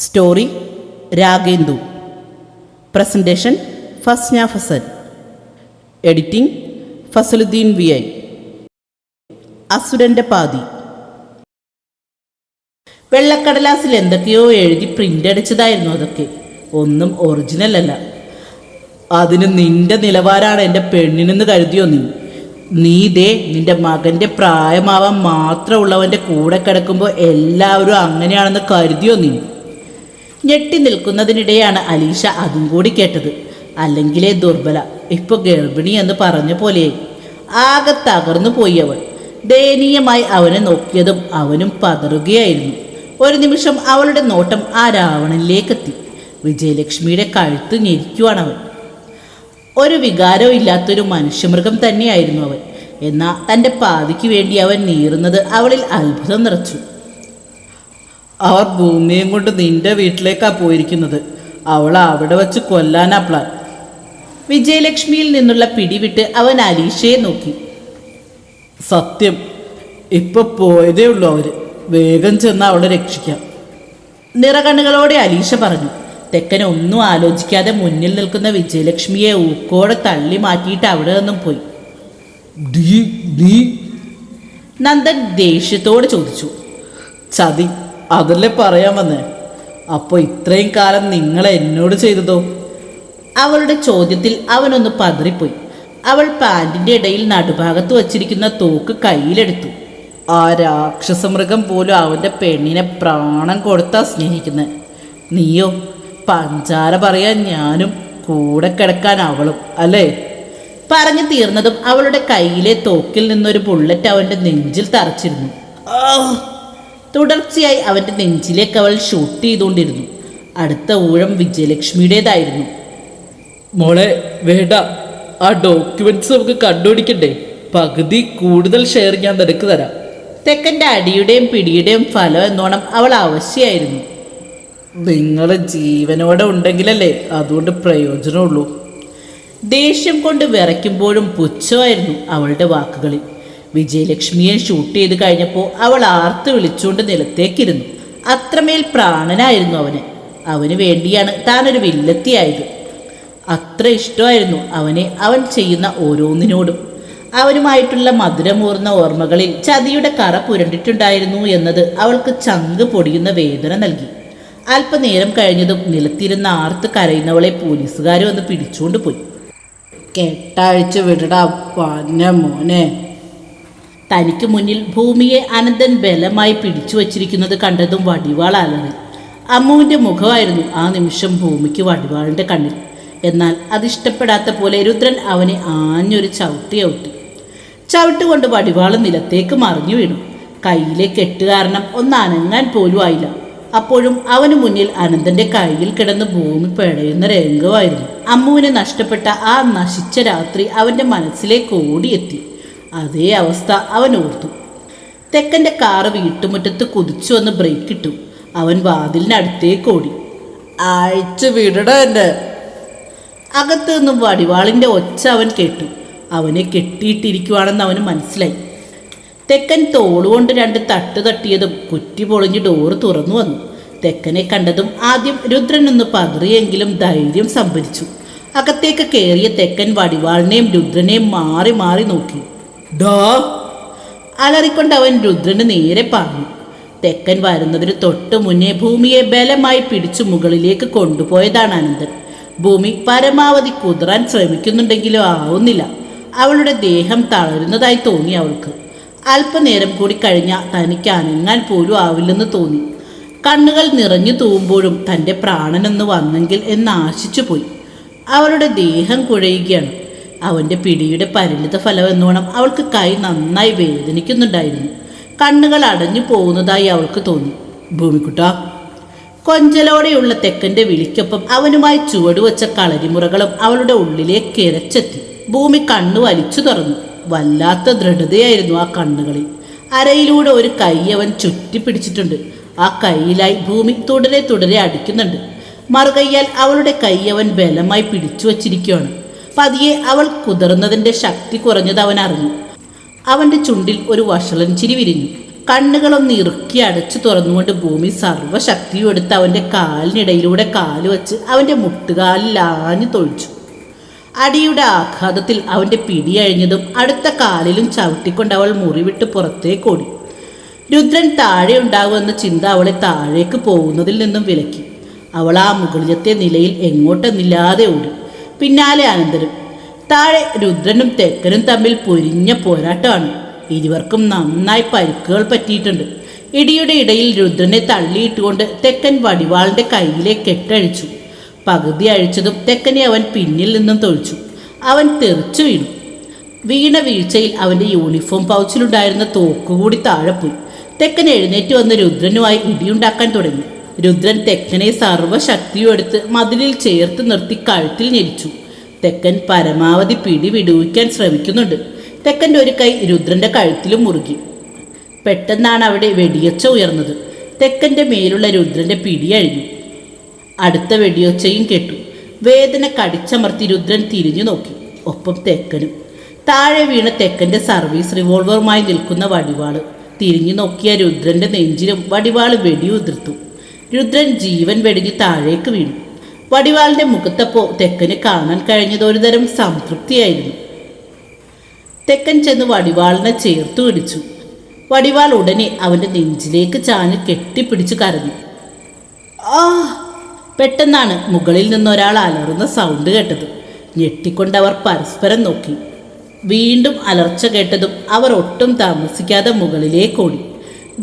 Story Ragendu. Presentation Fasna Fasal. Editing Fasaluddeen V I. അസുരന്റെ പാതി. വെള്ളക്കടലാസിൽ എന്തൊക്കെയോ എഴുതി പ്രിന്റ് അടിച്ചതായിരുന്നു അതൊക്കെ. ഒന്നും ഒറിജിനൽ അല്ല. അതിന് നിന്റെ നിലവാരമാണ് എന്റെ പെണ്ണിനെന്ന് കരുതിയോ നീ? നീ ദേ നിന്റെ മകന്റെ പ്രായമാവാൻ മാത്രമുള്ളവന്റെ കൂടെ കിടക്കുമ്പോൾ എല്ലാവരും അങ്ങനെയാണെന്ന് കരുതിയോ നീ? ഞെട്ടി നിൽക്കുന്നതിനിടെയാണ് അലീഷ അതും കൂടി കേട്ടത്. അല്ലെങ്കിലേ ദുർബല ഇപ്പൊ ഗർഭിണി എന്ന് പറഞ്ഞ പോലെ. ആകെ തകർന്നു പോയി അവൾ. ദയനീയമായി അവനെ നോക്കിയതും അവനും പതറുകയായിരുന്നു. ഒരു നിമിഷം അവളുടെ നോട്ടം ആ രാവണനിലേക്കെത്തി. വിജയലക്ഷ്മിയുടെ കഴുത്ത് ഞെരിക്കുവാണവൻ ഒരു വികാരവും ഇല്ലാത്തൊരു മനുഷ്യമൃഗം തന്നെയായിരുന്നു അവൻ എന്നാൽ തന്റെ പാതിക്ക് വേണ്ടി അവൻ നീറുന്നത് അവളിൽ അത്ഭുതം നിറച്ചു. അവർ ഭൂമിയും കൊണ്ട് നിന്റെ വീട്ടിലേക്കാ പോയിരിക്കുന്നത്. അവൾ അവിടെ വച്ച് കൊല്ലാനാ പ്ലാൻ വിജയലക്ഷ്മിയിൽ നിന്നുള്ള പിടിവിട്ട് അവൻ അലീഷയെ നോക്കി. സത്യം ഇപ്പൊ പോയതേ ഉള്ളൂ അവർ. വേഗം ചെന്ന് അവളെ രക്ഷിക്കാം. നിറകണ്ണുകളോടെ അലീഷ പറഞ്ഞു. തെക്കനെ ഒന്നും ആലോചിക്കാതെ മുന്നിൽ നിൽക്കുന്ന വിജയലക്ഷ്മിയെ ഊക്കോടെ തള്ളി മാറ്റിയിട്ട് അവിടെ നിന്നും പോയി. നന്ദൻ ദേഷ്യത്തോട് ചോദിച്ചു. ചതി അതല്ലേ പറയാൻ വന്നേ? അപ്പോൾ ഇത്രയും കാലം നിങ്ങൾ എന്നോട് ചെയ്തതോ? അവളുടെ ചോദ്യത്തിൽ അവനൊന്ന് പതറിപ്പോയി. അവൾ പാന്റിന്റെ ഇടയിൽ നടുഭാഗത്ത് വച്ചിരിക്കുന്ന തോക്ക് കയ്യിലെടുത്തു. ആ രാക്ഷസമൃഗം പോലും അവന്റെ പെണ്ണിനെ പ്രാണം കൊടുത്താ സ്നേഹിക്കുന്നത് നീയോ പഞ്ചാര പറയാൻ ഞാനും കൂടെ കിടക്കാൻ അവളും അല്ലേ? പറഞ്ഞു തീർന്നതും അവളുടെ കയ്യിലെ തോക്കിൽ നിന്നൊരു ബുള്ളറ്റ് അവന്റെ നെഞ്ചിൽ തറച്ചിരുന്നു. തുടർച്ചയായി അവന്റെ നെഞ്ചിലേക്ക് അവൾ ഷൂട്ട് ചെയ്തുകൊണ്ടിരുന്നു. അടുത്ത ഊഴം വിജയലക്ഷ്മിയുടേതായിരുന്നു. മോളെ വേണ്ട. ആ ഡോക്യുമെന്റ്സ് നമുക്ക് കണ്ടുപിടിക്കണ്ടേ? പകുതി കൂടുതൽ ഷെയർ ഞാൻ നിനക്ക് തരാം. തെക്കന്റെ അടിയുടെയും പിടിയുടെയും ഫലം എന്നോണം അവൾ ആവശ്യമായിരുന്നു നിങ്ങൾ ജീവനോടെ ഉണ്ടെങ്കിലല്ലേ അതുകൊണ്ട് പ്രയോജനമുള്ളൂ. ദേഷ്യം കൊണ്ട് വിറയ്ക്കുമ്പോഴും പുച്ഛമായിരുന്നു അവളുടെ വാക്കുകളിൽ. വിജയലക്ഷ്മിയെ ഷൂട്ട് ചെയ്ത് കഴിഞ്ഞപ്പോൾ അവൾ ആർത്ത് വിളിച്ചുകൊണ്ട് നിലത്തേക്കിരുന്നു. അത്രമേൽ പ്രാണനായിരുന്നു അവന്. അവന് വേണ്ടിയാണ് താനൊരു വില്ലത്തിയായത്. അത്ര ഇഷ്ടമായിരുന്നു അവനെ അവൻ ചെയ്യുന്ന ഓരോന്നിനോടും. അവനുമായിട്ടുള്ള മധുരമൂർന്ന ഓർമ്മകളിൽ ചതിയുടെ കറ പുരണ്ടിട്ടുണ്ടായിരുന്നു എന്നത് അവൾക്ക് ചങ്ക് പൊടിയുന്ന വേദന നൽകി. അല്പനേരം കഴിഞ്ഞതും നിലത്തിരുന്ന ആർത്ത് കരയുന്നവളെ പോലീസുകാർ വന്ന് പിടിച്ചുകൊണ്ട് പോയി. കെട്ടാഴ്ച വിടടാ പന്ന മോനെ. തനിക്ക് മുന്നിൽ ഭൂമിയെ അനന്തൻ ബലമായി പിടിച്ചു വച്ചിരിക്കുന്നത് കണ്ടതും വടിവാൾ അലറി അമ്മുവിന്റെ മുഖമായിരുന്നു ആ നിമിഷം ഭൂമിക്ക് വടിവാളിന്റെ കണ്ണിൽ. എന്നാൽ അതിഷ്ടപ്പെടാത്ത പോലെ രുദ്രൻ അവനെ ആഞ്ഞൊരു ചവിട്ടി ഔട്ടി. ചവിട്ടുകൊണ്ട് വടിവാൾ നിലത്തേക്ക് മറിഞ്ഞു വീണു. കയ്യിലെ കെട്ട് കാരണം ഒന്ന് അനങ്ങാൻ പോലും ആയില്ല. അപ്പോഴും അവന് മുന്നിൽ അനന്തന്റെ കയ്യിൽ കിടന്ന് ഭൂമി പിഴയുന്ന രംഗമായിരുന്നു. അമ്മുവിനെ നഷ്ടപ്പെട്ട ആ നശിച്ച രാത്രി അവന്റെ മനസ്സിലേക്ക് ഓടിയെത്തി. അതേ അവസ്ഥ അവൻ ഓർത്തു. തെക്കന്റെ കാറ് വീട്ടുമുറ്റത്ത് കുതിച്ചു വന്ന് ബ്രേക്ക് ഇട്ടു. അവൻ വാതിലിനടുത്തേക്ക് ഓടി. അയച്ചു വിടട എന്നെ. അകത്തു നിന്നും വടിവാളിന്റെ ഒച്ച അവൻ കേട്ടു. അവനെ കെട്ടിയിട്ടിരിക്കുവാണെന്ന് അവന് മനസ്സിലായി. തെക്കൻ തോളുകൊണ്ട് രണ്ട് തട്ട് തട്ടിയതും കുറ്റി പൊളിഞ്ഞ് ഡോറ് തുറന്നു വന്നു. തെക്കനെ കണ്ടതും ആദ്യം രുദ്രൻ ഒന്ന് പതറിയെങ്കിലും ധൈര്യം സംഭരിച്ചു. അകത്തേക്ക് കയറിയ തെക്കൻ വടിവാളിനെയും രുദ്രനെയും മാറി മാറി നോക്കി. ഡാ. അലറിക്കൊണ്ട് അവൻ രുദ്രന് നേരെ പറഞ്ഞു. തെക്കൻ വരുന്നതിന് തൊട്ട് മുന്നേ ഭൂമിയെ ബലമായി പിടിച്ചു മുകളിലേക്ക് കൊണ്ടുപോയതാണ് അനന്തൻ. ഭൂമി പരമാവധി കുതിരാൻ ശ്രമിക്കുന്നുണ്ടെങ്കിലും ആവുന്നില്ല. അവളുടെ ദേഹം തളരുന്നതായി തോന്നി അവൾക്ക്. അല്പനേരം കൂടി കഴിഞ്ഞാൽ തനിക്ക് അനങ്ങാൻ പോലും ആവില്ലെന്ന് തോന്നി. കണ്ണുകൾ നിറഞ്ഞു തൂവുമ്പോഴും തന്റെ പ്രാണനൊന്ന് വന്നെങ്കിൽ എന്ന് ആശിച്ചു പോയി അവളുടെ ദേഹം കുഴയുകയാണ്. അവന്റെ പിടിയുടെ പരിണിത ഫലം എന്നോണം അവൾക്ക് കൈ നന്നായി വേദനിക്കുന്നുണ്ടായിരുന്നു. കണ്ണുകൾ അടഞ്ഞു പോകുന്നതായി അവൾക്ക് തോന്നി. ഭൂമിക്കുട്ട കൊഞ്ചലോടെയുള്ള തെക്കന്റെ വിളിക്കൊപ്പം അവനുമായി ചുവടുവച്ച കളരിമുറകളും അവളുടെ ഉള്ളിലേക്ക് ഇരച്ചെത്തി ഭൂമി കണ്ണു വലിച്ചു തുറന്നു. വല്ലാത്ത ദൃഢതയായിരുന്നു ആ കണ്ണുകളിൽ. അരയിലൂടെ ഒരു കൈ അവൻ ചുറ്റി പിടിച്ചിട്ടുണ്ട്. ആ കൈയിലായി ഭൂമി തുടരെ തുടരെ അടിക്കുന്നുണ്ട്. മറുകയ്യാൽ അവളുടെ കൈ അവൻ ബലമായി പിടിച്ചു വച്ചിരിക്കുകയാണ്. പതിയെ അവൾ കുതിർന്നതിന്റെ ശക്തി കുറഞ്ഞത് അവൻ അറിഞ്ഞു. അവന്റെ ചുണ്ടിൽ ഒരു വഷളൻ ചിരി വിരിഞ്ഞു. കണ്ണുകളൊന്ന് ഇറുക്കി അടച്ചു തുറന്നുകൊണ്ട് ഭൂമി സർവശക്തിയും എടുത്ത് അവന്റെ കാലിനിടയിലൂടെ കാൽ വെച്ച് അവന്റെ മുട്ടുകാലിൽ ആഞ്ഞു തൊഴിച്ചു. അടിയുടെ ആഘാതത്തിൽ അവന്റെ പിടി അഴിഞ്ഞതും അടുത്ത കാലിലും ചവിട്ടിക്കൊണ്ട് അവൾ മുറിവിട്ട് പുറത്തേക്ക് ഓടി. രുദ്രൻ താഴെ ഉണ്ടാകുമെന്ന ചിന്ത അവളെ താഴേക്ക് പോകുന്നതിൽ നിന്നും വിലക്കി. അവൾ ആ മുകളിലത്തെ നിലയിൽ എങ്ങോട്ടെന്നില്ലാതെ ഓടി. പിന്നാലെ അനന്തരം. താഴെ രുദ്രനും തെക്കനും തമ്മിൽ പൊരിഞ്ഞ പോരാട്ടമാണ്. ഇരുവർക്കും നന്നായി പരിക്കുകൾ പറ്റിയിട്ടുണ്ട്. ഇടിയുടെ ഇടയിൽ രുദ്രനെ തള്ളിയിട്ടുകൊണ്ട് തെക്കൻ വടിവാളിന്റെ കയ്യിലെ കെട്ടഴിച്ചു. പകുതി അഴിച്ചതും തെക്കനെ അവൻ പിന്നിൽ നിന്നും തൊഴിച്ചു. അവൻ തെറിച്ചു വീണു. വീണ വീഴ്ചയിൽ അവന്റെ യൂണിഫോം പൗച്ചിലുണ്ടായിരുന്ന തോക്കുകൂടി താഴെ പോയി. തെക്കൻ എഴുന്നേറ്റ് വന്ന് രുദ്രനുമായി ഇടിയുണ്ടാക്കാൻ തുടങ്ങി. രുദ്രൻ തെക്കനെ സർവശക്തിയും എടുത്ത് മതിലിൽ ചേർത്ത് നിർത്തി കഴുത്തിൽ ഞെരിച്ചു. തെക്കൻ പരമാവധി പിടി വിടുവിക്കാൻ ശ്രമിക്കുന്നുണ്ട്. തെക്കന്റെ ഒരു കൈ രുദ്രന്റെ കഴുത്തിലും മുറുകി. പെട്ടെന്നാണ് അവിടെ വെടിയൊച്ച ഉയർന്നത്. തെക്കന്റെ മേലുള്ള രുദ്രന്റെ പിടി അഴിഞ്ഞു. അടുത്ത വെടിയൊച്ചയും കേട്ടു. വേദന കടിച്ചമർത്തി രുദ്രൻ തിരിഞ്ഞു നോക്കി. ഒപ്പം തെക്കനും. താഴെ വീണ തെക്കന്റെ സർവീസ് റിവോൾവറുമായി നിൽക്കുന്ന വടിവാൾ. തിരിഞ്ഞു നോക്കിയ രുദ്രന്റെ നെഞ്ചിലും വടിവാൾ വെടിയുതിർത്തു രുദ്രൻ ജീവൻ വെടിഞ്ഞ് താഴേക്ക് വീണു. വടിവാളിന്റെ മുഖത്തപ്പോ തെക്കന് കാണാൻ കഴിഞ്ഞത് ഒരുതരം സംതൃപ്തിയായിരുന്നു. തെക്കൻ ചെന്ന് വടിവാളിനെ ചേർത്തു പിടിച്ചു. വടിവാൾ ഉടനെ അവന്റെ നെഞ്ചിലേക്ക് ചാഞ്ഞ് കെട്ടിപ്പിടിച്ചു കരഞ്ഞു. ആ! പെട്ടെന്നാണ് മുകളിൽ നിന്നൊരാൾ അലറുന്ന സൗണ്ട് കേട്ടത്. ഞെട്ടിക്കൊണ്ടവർ പരസ്പരം നോക്കി. വീണ്ടും അലർച്ച കേട്ടതും അവർ ഒട്ടും താമസിക്കാതെ മുകളിലേക്ക് ഓടി.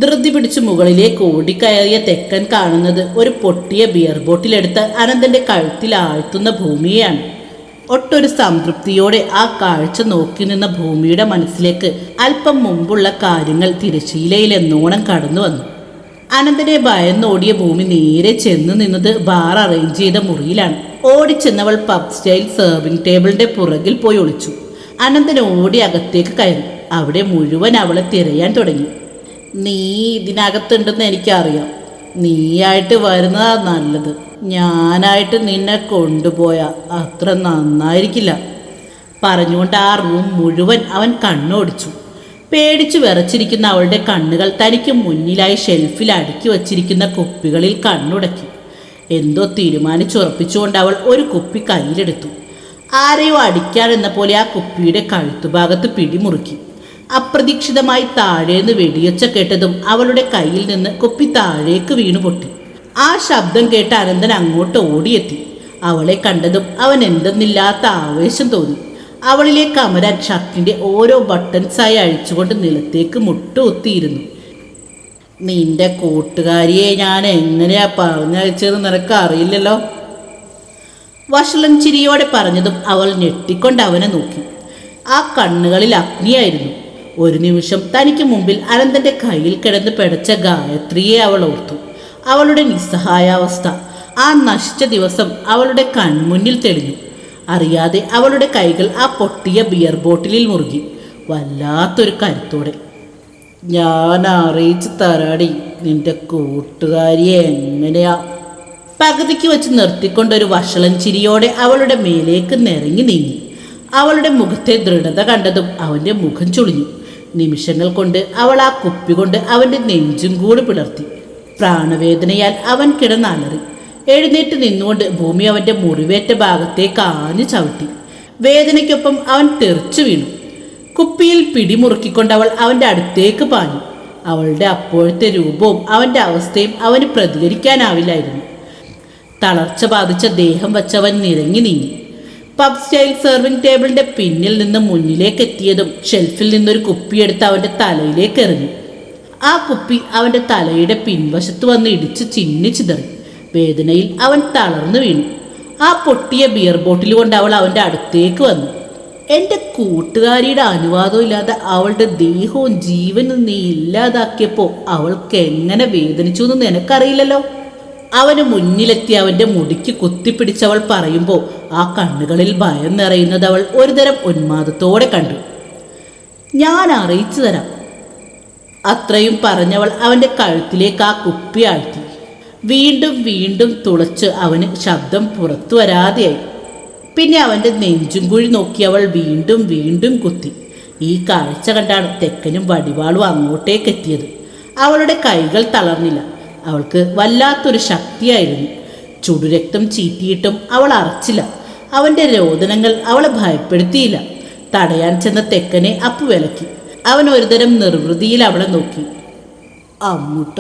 ധൃതി പിടിച്ച് മുകളിലേക്ക് ഓടിക്കയറിയ തെക്കൻ കാണുന്നത് ഒരു പൊട്ടിയ ബിയർ ബോട്ടിലെടുത്ത് അനന്തന്റെ കഴുത്തിൽ ആഴ്ത്തുന്ന ഭൂമിയാണ് ഒട്ടൊരു സംതൃപ്തിയോടെ ആ കാഴ്ച നോക്കി നിന്ന ഭൂമിയുടെ മനസ്സിലേക്ക് അല്പം മുമ്പുള്ള കാര്യങ്ങൾ തിരശ്ശീലയിൽ എന്നോണം കടന്നു വന്നു. അനന്തനെ ഭയന്നോടിയ ഭൂമി നേരെ ചെന്ന് നിന്നത് ബാർ അറേഞ്ച് ചെയ്ത മുറിയിലാണ്. ഓടിച്ചെന്നവൾ പബ് സ്റ്റൈൽ സെർവിംഗ് ടേബിളിന്റെ പുറകിൽ പോയി ഒളിച്ചു. അനന്തൻ ഓടി അകത്തേക്ക് കയറി. അവിടെ മുഴുവൻ അവളെ തിരയാൻ തുടങ്ങി. നീ ഇതിനകത്തുണ്ടെന്ന് എനിക്കറിയാം. നീയായിട്ട് വരുന്നതാ നല്ലത്. ഞാനായിട്ട് നിന്നെ കൊണ്ടുപോയ അത്ര നന്നായിരിക്കില്ല. പറഞ്ഞുകൊണ്ട് ആ റൂം മുഴുവൻ അവൻ കണ്ണോടിച്ചു. പേടിച്ചു വിറച്ചിരിക്കുന്ന അവളുടെ കണ്ണുകൾ തനിക്ക് മുന്നിലായി ഷെൽഫിൽ അടുക്കി വച്ചിരിക്കുന്ന കുപ്പികളിൽ കണ്ണുടക്കി. എന്തോ തീരുമാനിച്ചുറപ്പിച്ചുകൊണ്ട് അവൾ ഒരു കുപ്പി കയ്യിലെടുത്തു. ആരെയോ അടിക്കാൻ എന്ന പോലെ ആ കുപ്പിയുടെ കഴുത്തുഭാഗത്ത് പിടിമുറുക്കി. അപ്രതീക്ഷിതമായി താഴേന്ന് വെടിയൊച്ച കേട്ടതും അവളുടെ കയ്യിൽ നിന്ന് കുപ്പി താഴേക്ക് വീണു പൊട്ടി. ആ ശബ്ദം കേട്ട് അനന്തൻ അങ്ങോട്ട് ഓടിയെത്തി. അവളെ കണ്ടതും അവൻ എന്തെന്നില്ലാത്ത ആവേശം തോന്നി. അവളിലെ കമര ഷർട്ടിന്റെ ഓരോ ബട്ടൺസായി അഴിച്ചുകൊണ്ട് നിലത്തേക്ക് മുട്ടുകുത്തിയിരുന്നു. നിന്റെ കൂട്ടുകാരിയെ ഞാൻ എങ്ങനെയാ പറഞ്ഞയച്ചതെന്ന് നിനക്ക് അറിയില്ലല്ലോ? വഷളൻ ചിരിയോടെ പറഞ്ഞതും അവൾ ഞെട്ടിക്കൊണ്ട് അവനെ നോക്കി. ആ കണ്ണുകളിൽ അഗ്നിയായിരുന്നു. ഒരു നിമിഷം തനിക്ക് മുമ്പിൽ അനന്തന്റെ കയ്യിൽ കിടന്ന് പിടച്ച ഗായത്രിയെ അവൾ ഓർത്തു. അവളുടെ നിസ്സഹായാവസ്ഥ ആ നശിച്ച ദിവസം അവളുടെ കൺമുന്നിൽ തെളിഞ്ഞു. അറിയാതെ അവളുടെ കൈകൾ ആ പൊട്ടിയ ബിയർ ബോട്ടിലിൽ മുറുകി. വല്ലാത്തൊരു കരുത്തോടെ. ഞാൻ അറിയിച്ചു തരാടി. നിന്റെ കൂട്ടുകാരിയെ എങ്ങനെയാ? പകുതിക്ക് വെച്ച് നിർത്തിക്കൊണ്ടൊരു വഷളൻ ചിരിയോടെ അവളുടെ മേലേക്ക് നിറങ്ങി നീങ്ങി. അവളുടെ മുഖത്തെ ദൃഢത കണ്ടതും അവന്റെ മുഖം ചുളിഞ്ഞു. നിമിഷങ്ങൾ കൊണ്ട് അവൾ ആ കുപ്പി കൊണ്ട് അവന്റെ നെഞ്ചും കൂടി പിളർത്തി. പ്രാണവേദനയാൽ അവൻ കിടന്നലറി. എഴുന്നേറ്റ് നിന്നുകൊണ്ട് ഭൂമി അവന്റെ മുറിവേറ്റ ഭാഗത്തേക്ക് ആഞ്ഞു ചവിട്ടി. വേദനയ്ക്കൊപ്പം അവൻ തെറിച്ചു വീണു. കുപ്പിയിൽ പിടിമുറുക്കിക്കൊണ്ട് അവൾ അവന്റെ അടുത്തേക്ക് പാഞ്ഞു. അവളുടെ അപ്പോഴത്തെ രൂപവും അവന്റെ അവസ്ഥയും അവന് പ്രതികരിക്കാനാവില്ലായിരുന്നു. തളർച്ച ബാധിച്ച ദേഹം വച്ചവൻ നിരങ്ങി നീങ്ങി. പബ് സ്റ്റൈൽ സെർവിംഗ് ടേബിളിന്റെ പിന്നിൽ നിന്ന് മുന്നിലേക്ക് എത്തിയതും ഷെൽഫിൽ നിന്നൊരു കുപ്പിയെടുത്ത് അവന്റെ തലയിലേക്ക് എറിഞ്ഞു. ആ കുപ്പി അവന്റെ തലയുടെ പിൻവശത്ത് വന്ന് ഇടിച്ച് ചിന്നി ചിതറി. വേദനയിൽ അവൻ തളർന്നു വീണു. ആ പൊട്ടിയ ബിയർ ബോട്ടിൽ കൊണ്ട് അവൾ അവന്റെ അടുത്തേക്ക് വന്നു. എന്റെ കൂട്ടുകാരിയുടെ അനുവാദം ഇല്ലാതെ അവളുടെ ദേഹവും ജീവനും നീ ഇല്ലാതാക്കിയപ്പോൾ അവൾക്ക് എങ്ങനെ വേദനിച്ചു എന്ന് നിനക്കറിയില്ലല്ലോ? അവന് മുന്നിലെത്തി അവന്റെ മുടിക്ക് കുത്തിപ്പിടിച്ചവൾ പറയുമ്പോൾ ആ കണ്ണുകളിൽ ഭയം നിറയുന്നത് അവൾ ഒരുതരം ഉന്മാദത്തോടെ കണ്ടു. ഞാൻ അറിയിച്ചു തരാം അത്രയും പറഞ്ഞവൾ അവന്റെ കഴുത്തിലേക്ക് ആ കുപ്പി ആഴ്ത്തി. വീണ്ടും വീണ്ടും തുളച്ച് അവന് ശബ്ദം പുറത്തു വരാതെയായി. പിന്നെ അവന്റെ നെഞ്ചും കുഴി നോക്കി അവൾ വീണ്ടും വീണ്ടും കുത്തി. ഈ കാഴ്ച കണ്ടാണ് തെക്കനും വടിവാളും അങ്ങോട്ടേക്കെത്തിയത്. അവളുടെ കൈകൾ തളർന്നില്ല. അവൾക്ക് വല്ലാത്തൊരു ശക്തിയായിരുന്നു. ചുടുരക്തം ചീറ്റിയിട്ടും അവൾ അറച്ചില്ല. അവന്റെ രോദനങ്ങൾ അവളെ ഭയപ്പെടുത്തിയില്ല. തടയാൻ ചെന്ന തെക്കനെ അപ്പു വിലക്കി. അവൻ ഒരുതരം നിർവൃതിയിൽ അവളെ നോക്കി. അമ്മൂട്ട.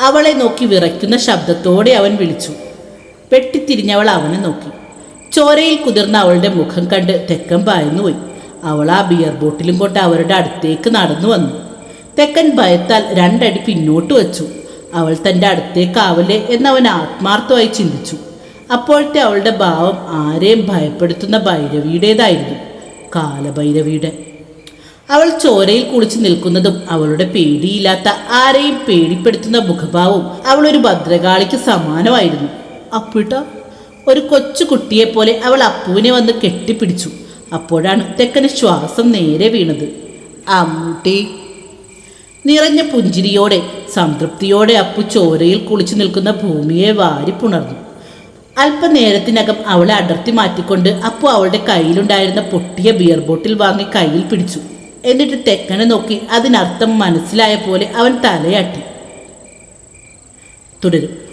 അവളെ നോക്കി വിറയ്ക്കുന്ന ശബ്ദത്തോടെ അവൻ വിളിച്ചു. വെട്ടിത്തിരിഞ്ഞവൾ അവനെ നോക്കി. ചോരയിൽ കുതിർന്ന അവളുടെ മുഖം കണ്ട് തെക്കൻ പായന്നുപോയി അവൾ ആ ബിയർ ബോട്ടിലും കൊണ്ട് അവരുടെ അടുത്തേക്ക് നടന്നു വന്നു. തെക്കൻ ഭയത്താൽ രണ്ടടി പിന്നോട്ട് വച്ചു. അവൾ തന്റെ അടുത്തേക്കാവല്ലേ എന്നവൻ ആത്മാർത്ഥമായി ചിന്തിച്ചു. അപ്പോഴത്തെ അവളുടെ ഭാവം ആരെയും ഭയപ്പെടുത്തുന്ന ഭൈരവിയുടേതായിരുന്നു കാലഭൈരവിയുടെ. അവൾ ചോരയിൽ കുളിച്ച് നിൽക്കുന്നതും അവളുടെ പേടിയില്ലാത്ത ആരെയും പേടിപ്പെടുത്തുന്ന മുഖഭാവവും അവളൊരു ഭദ്രകാളിക്ക് സമാനമായിരുന്നു. അപ്പിട്ട ഒരു കൊച്ചു കുട്ടിയെപ്പോലെ അവൾ അപ്പുവിനെ വന്ന് കെട്ടിപ്പിടിച്ചു. അപ്പോഴാണ് തെക്കന് ശ്വാസം നേരെ വീണത്. അമ്മൂട്ടി നിറഞ്ഞ പുഞ്ചിരിയോടെ സംതൃപ്തിയോടെ അപ്പു ചോരയിൽ കുളിച്ചു നിൽക്കുന്ന ഭൂമിയെ വാരി പുണർന്നു അല്പനേരത്തിനകം അവളെ അടർത്തി മാറ്റിക്കൊണ്ട് അപ്പു അവളുടെ കയ്യിലുണ്ടായിരുന്ന പൊട്ടിയ ബിയർ ബോട്ടിൽ വാങ്ങി കയ്യിൽ പിടിച്ചു. എന്നിട്ട് തെക്കനെ നോക്കി അതിനർത്ഥം മനസ്സിലായ പോലെ അവൻ തലയാട്ടി. തുടരും.